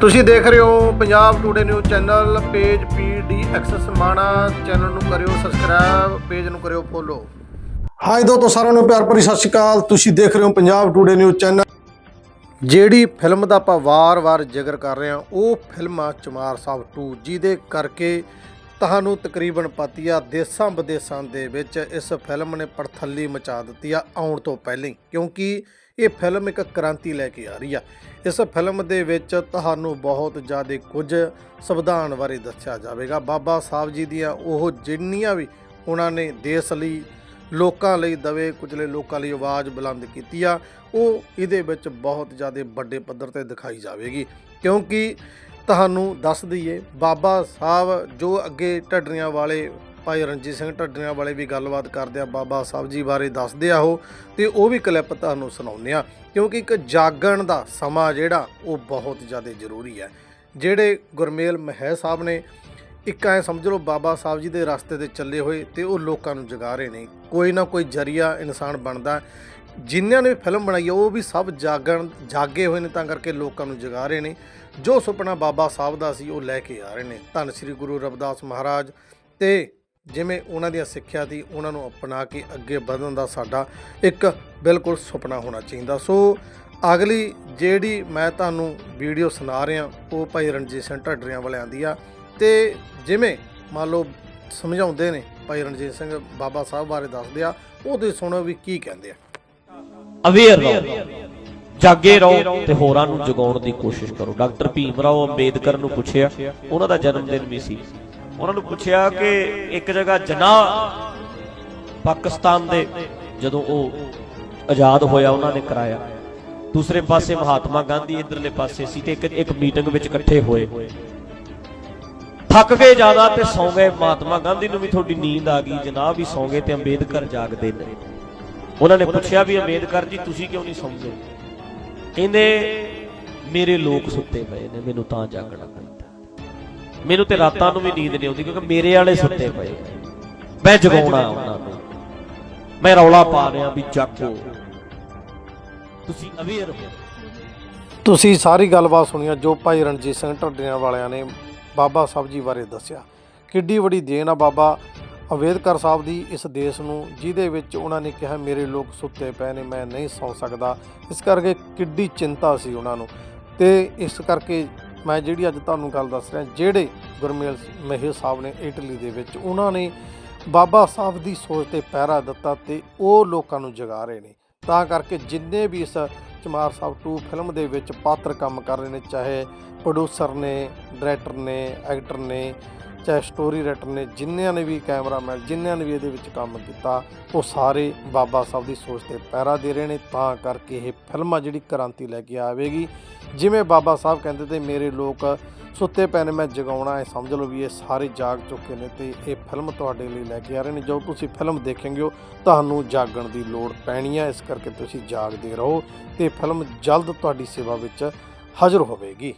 ਤੁਸੀਂ ਦੇਖ ਰਹੇ ਹੋ Punjab today news channel page ਪੀਡੀ ਐਕਸੈਸ ਮਾਣਾ ਚੈਨਲ ਨੂੰ ਕਰਿਓ ਸਬਸਕ੍ਰਾਈਬ ਪੇਜ ਨੂੰ ਕਰਿਓ ਫੋਲੋ ਹਾਈ ਦੋਸਤੋ ਸਾਰਿਆਂ ਨੂੰ ਪਿਆਰ ਭਰੀ ਸਤਿ ਸ਼੍ਰੀ ਅਕਾਲ। ਤੁਸੀਂ ਦੇਖ ਰਹੇ ਹੋ ਪੰਜਾਬ ਟੂਡੇ ਨਿਊਜ਼ ਚੈਨਲ ਜਿਹੜੀ ਫਿਲਮ ਦਾ ਆਪਾਂ ਵਾਰ-ਵਾਰ ਜ਼ਿਕਰ ਕਰ ਰਹੇ ਹਾਂ ਉਹ ਫਿਲਮ ਆ ਚਮਾਰ ਸਾਹਿਬ 2 ਜਿਹਦੇ ਕਰਕੇ ਤੁਹਾਨੂੰ ਤਕਰੀਬਨ ਪਤੀ ਆ, ਦੇਸਾਂ ਵਿਦੇਸਾਂ ਦੇ ਵਿੱਚ ਇਸ ਫਿਲਮ ਨੇ ਪੜਥੱਲੀ ਮਚਾ ਦਿੱਤੀ ਆ ਆਉਣ ਤੋਂ ਪਹਿਲਾਂ ਹੀ, ਕਿਉਂਕਿ ਇਹ ਫਿਲਮ ਇੱਕ ਕ੍ਰਾਂਤੀ ਲੈ ਕੇ ਆ ਰਹੀ ਆ। ਇਸ ਫਿਲਮ ਦੇ ਵਿੱਚ ਤੁਹਾਨੂੰ ਬਹੁਤ ਜ਼ਿਆਦਾ ਕੁਝ ਸੰਵਿਧਾਨ ਬਾਰੇ ਦੱਸਿਆ ਜਾਵੇਗਾ। ਬਾਬਾ ਸਾਹਿਬ ਜੀ ਦੀਆਂ ਉਹ ਜਿੰਨੀਆਂ ਵੀ ਉਹਨਾਂ ਨੇ ਦੇਸ਼ ਲਈ, ਲੋਕਾਂ ਲਈ ਦਵੇ, ਕੁਚਲੇ ਲੋਕਾਂ ਲਈ ਆਵਾਜ਼ ਬੁਲੰਦ ਕੀਤੀ ਆ, ਉਹ ਇਹਦੇ ਵਿੱਚ ਬਹੁਤ ਜ਼ਿਆਦਾ ਵੱਡੇ ਪੱਧਰ ਤੇ ਦਿਖਾਈ ਜਾਵੇਗੀ। ਕਿਉਂਕਿ ਤੁਹਾਨੂੰ ਦੱਸ ਦਈਏ, ਬਾਬਾ ਸਾਹਿਬ ਜੋ ਅੱਗੇ ਢੱਡਰੀਆਂ ਵਾਲੇ, ਭਾਈ ਰਣਜੀਤ ਸਿੰਘ ਢੱਡਰੀਆਂ ਵਾਲੇ ਵੀ ਗੱਲਬਾਤ ਕਰਦੇ ਆ, ਬਾਬਾ ਸਾਹਿਬ ਜੀ ਬਾਰੇ ਦੱਸਦੇ ਆ ਉਹ, ਤੇ ਉਹ ਵੀ ਕਲਿੱਪ ਤੁਹਾਨੂੰ ਸੁਣਾਉਂਦੇ ਆ, ਕਿਉਂਕਿ ਇੱਕ ਜਾਗਣ ਦਾ ਸਮਾਂ ਜਿਹੜਾ, ਉਹ ਬਹੁਤ ਜ਼ਿਆਦਾ ਜ਼ਰੂਰੀ ਹੈ। ਜਿਹੜੇ ਗੁਰਮੇਲ ਮਹਿ ਸਾਹਿਬ ਨੇ, ਇੱਕ ਐ ਸਮਝ ਲਓ ਬਾਬਾ ਸਾਹਿਬ ਜੀ ਦੇ ਰਸਤੇ ਤੇ ਚੱਲੇ ਹੋਏ, ਤੇ ਉਹ ਲੋਕਾਂ ਨੂੰ ਜਗਾ ਰਹੇ ਨੇ। ਕੋਈ ਨਾ ਕੋਈ ਜਰੀਆ ਇਨਸਾਨ ਬਣਦਾ ਜਿਨ੍ਹਾਂ ਨੇ ਫਿਲਮ ਬਣਾਈ ਹੈ ਉਹ ਵੀ ਸਭ ਜਾਗਣ, ਜਾਗੇ ਹੋਏ ਨੇ, ਤਾਂ ਕਰਕੇ ਲੋਕਾਂ ਨੂੰ ਜਗਾ ਰਹੇ ਨੇ। ਜੋ ਸੁਪਨਾ ਬਾਬਾ ਸਾਹਿਬ ਦਾ ਸੀ, ਉਹ ਲੈ ਕੇ ਆ ਰਹੇ ਨੇ। ਧੰਨ ਸ੍ਰੀ ਗੁਰੂ ਰਵਿਦਾਸ ਮਹਾਰਾਜ। ਤੇ ਜਿਵੇਂ ਉਹਨਾਂ ਦੀਆਂ ਸਿੱਖਿਆ ਸੀ, ਉਹਨਾਂ ਨੂੰ ਅਪਣਾ ਕੇ ਅੱਗੇ ਵਧਣ ਦਾ ਸਾਡਾ ਇੱਕ ਬਿਲਕੁਲ ਸੁਪਨਾ ਹੋਣਾ ਚਾਹੀਦਾ। ਸੋ ਅਗਲੀ ਜਿਹੜੀ ਮੈਂ ਤੁਹਾਨੂੰ ਵੀਡੀਓ ਸੁਣਾ ਰਿਹਾ, ਉਹ ਭਾਈ ਰਣਜੀਤ ਸਿੰਘ ਢੱਡਰੀਆਂ ਵਾਲਿਆਂ ਦੀ ਆ। ਤੇ ਜਿਵੇਂ ਮੰਨ ਲਓ ਸਮਝਾਉਂਦੇ ਨੇ, ਭਾਈ ਰਣਜੀਤ ਸਿੰਘ ਬਾਬਾ ਸਾਹਿਬ ਬਾਰੇ ਦੱਸਦੇ ਆ ਉਹ ਤੁਸੀਂ ਸੁਣੋ ਵੀ ਕੀ ਕਹਿੰਦੇ ਆ। ਅਵੇਅਰ ਰਹੋ। ਜਾਗੇ ਰਹੋ ਤੇ ਹੋਰਾਂ ਨੂੰ ਜਗਾਉਣ ਦੀ ਕੋਸ਼ਿਸ਼ ਕਰੋ। ਡਾਕਟਰ ਭੀਮ ਰਾਓ ਅੰਬੇਦਕਰ ਨੂੰ ਪੁੱਛਿਆ, ਉਹਨਾਂ ਦਾ ਜਨਮ ਦਿਨ ਵੀ ਸੀ। ਉਹਨਾਂ ਨੂੰ ਪੁੱਛਿਆ ਕਿ ਇੱਕ ਜਗ੍ਹਾ ਜਨਾਹ ਪਾਕਿਸਤਾਨ ਦੇ ਜਦੋਂ ਉਹ ਆਜ਼ਾਦ ਹੋਇਆ, ਉਹਨਾਂ ਨੇ ਕਰਾਇਆ। ਦੂਸਰੇ ਪਾਸੇ ਮਹਾਤਮਾ ਗਾਂਧੀ ਇਧਰਲੇ ਪਾਸੇ ਸੀ ਤੇ ਇੱਕ ਇੱਕ ਮੀਟਿੰਗ ਵਿੱਚ ਇਕੱਠੇ ਹੋਏ। ਥੱਕ ਗਏ ਜ਼ਿਆਦਾ ਤੇ ਸੌਂ ਗਏ। ਮਹਾਤਮਾ ਗਾਂਧੀ ਨੂੰ ਵੀ ਤੁਹਾਡੀ ਨੀਂਦ ਆ ਗਈ। ਜਨਾਬ ਵੀ ਸੌਂ ਗਏ ਤੇ ਅੰਬੇਦਕਰ ਜਾਗਦੇ ਨੇ। ਉਹਨਾਂ ਨੇ ਪੁੱਛਿਆ ਵੀ ਅੰਬੇਦਕਰ ਜੀ, ਤੁਸੀਂ ਕਿਉਂ ਨਹੀਂ ਸੌਂਦੇ? ਕਹਿੰਦੇ, ਮੇਰੇ ਲੋਕ ਸੁੱਤੇ ਪਏ ਨੇ, ਮੈਨੂੰ ਤਾਂ ਜਾਗਣਾ ਪੈਂਦਾ। ਮੈਨੂੰ ਤੇ ਰਾਤਾਂ ਨੂੰ ਵੀ ਨੀਂਦ ਨਹੀਂ ਆਉਂਦੀ, ਕਿਉਂਕਿ ਮੇਰੇ ਵਾਲੇ ਸੁੱਤੇ ਪਏ ਮੈਂ ਜਗਾਉਣਾ ਉਹਨਾਂ ਨੂੰ। ਮੈਂ ਰੌਲਾ ਪਾ ਰਿਹਾ ਵੀ ਜਾਗੋ। ਤੁਸੀਂ ਅਵੇਅਰ ਹੋ। ਤੁਸੀਂ ਸਾਰੀ ਗੱਲਬਾਤ ਸੁਣੀਆ, ਜੋ ਭਾਈ ਰਣਜੀਤ ਸਿੰਘ ਢੱਡਰੀਆਂ ਵਾਲਿਆਂ ਨੇ ਬਾਬਾ ਸਾਹਿਬ ਜੀ ਬਾਰੇ ਦੱਸਿਆ। ਕਿੱਡੀ ਵੱਡੀ ਦੇਣ ਆ ਬਾਬਾ। ਅੰਬੇਦਕਰ ਸਾਹਿਬ ਦੀ ਇਸ ਦੇਸ਼ ਨੂੰ, ਜਿਹਦੇ ਵਿੱਚ ਉਹਨਾਂ ਨੇ ਕਿਹਾ, ਮੇਰੇ ਲੋਕ ਸੁੱਤੇ ਪਏ ਨੇ, ਮੈਂ ਨਹੀਂ ਸੌ ਸਕਦਾ। ਇਸ ਕਰਕੇ ਕਿੱਡੀ ਚਿੰਤਾ ਸੀ ਉਹਨਾਂ ਨੂੰ। ਤੇ ਇਸ ਕਰਕੇ ਮੈਂ ਜਿਹੜੀ ਅੱਜ ਤੁਹਾਨੂੰ ਗੱਲ ਦੱਸ ਰਿਹਾ, ਜਿਹੜੇ ਗੁਰਮੇਲ ਮਹਿਰ ਸਾਹਿਬ ਨੇ ਇਟਲੀ ਦੇ ਵਿੱਚ, ਉਹਨਾਂ ਨੇ ਬਾਬਾ ਸਾਹਿਬ ਦੀ ਸੋਚ ਤੇ ਪਹਿਰਾ ਦਿੱਤਾ ਤੇ ਉਹ ਲੋਕਾਂ ਨੂੰ ਜਗਾ ਰਹੇ ਨੇ। ਤਾਂ ਕਰਕੇ ਜਿੰਨੇ ਵੀ ਇਸ ਚਮਾਰ ਸਾਹਿਬ 2 ਫਿਲਮ ਦੇ ਵਿੱਚ ਪਾਤਰ ਕੰਮ ਕਰ ਰਹੇ ਨੇ, ਚਾਹੇ ਪ੍ਰੋਡਿਊਸਰ ਨੇ ਡਾਇਰੈਕਟਰ ਨੇ ਐਕਟਰ ਨੇ ਚਾਹੇ ਸਟੋਰੀ ਰਾਈਟਰ ਨੇ ਜਿਨ੍ਹਾਂ ਨੇ ਵੀ ਕੈਮਰਾਮੈਨ ਜਿਨ੍ਹਾਂ ਨੇ ਵੀ ਇਹਦੇ ਵਿੱਚ ਕੰਮ ਕੀਤਾ, ਉਹ ਸਾਰੇ ਬਾਬਾ ਸਾਹਿਬ ਦੀ ਸੋਚ ਤੇ ਪਹਿਰਾ ਦੇ ਰਹੇ ਨੇ। ਤਾਂ ਕਰਕੇ ਇਹ ਫਿਲਮ ਆ ਜਿਹੜੀ ਕ੍ਰਾਂਤੀ ਲੈ ਕੇ ਆਵੇਗੀ। ਜਿਵੇਂ ਬਾਬਾ ਸਾਹਿਬ ਕਹਿੰਦੇ ਤੇ, ਮੇਰੇ ਲੋਕ ਸੁੱਤੇ ਪਏ ਨੇ, ਮੈਂ ਜਗਾਉਣਾ ਹੈ, ਸਮਝ ਲਓ ਵੀ ਇਹ ਸਾਰੇ ਜਾਗ ਚੁੱਕੇ ਨੇ ਤੇ ਇਹ ਫਿਲਮ ਤੁਹਾਡੇ ਲਈ ਲੈ ਕੇ ਆ ਰਹੇ ਨੇ। ਜਦੋਂ ਤੁਸੀਂ ਫਿਲਮ ਦੇਖੋਗੇ ਹੋ ਤੁਹਾਨੂੰ ਜਾਗਣ ਦੀ ਲੋੜ ਪੈਣੀ ਹੈ। ਇਸ ਕਰਕੇ ਤੁਸੀਂ ਜਾਗਦੇ ਰਹੋ ਤੇ ਫਿਲਮ ਜਲਦ ਤੁਹਾਡੀ ਸੇਵਾ ਵਿੱਚ ਹਾਜ਼ਰ ਹੋਵੇਗੀ।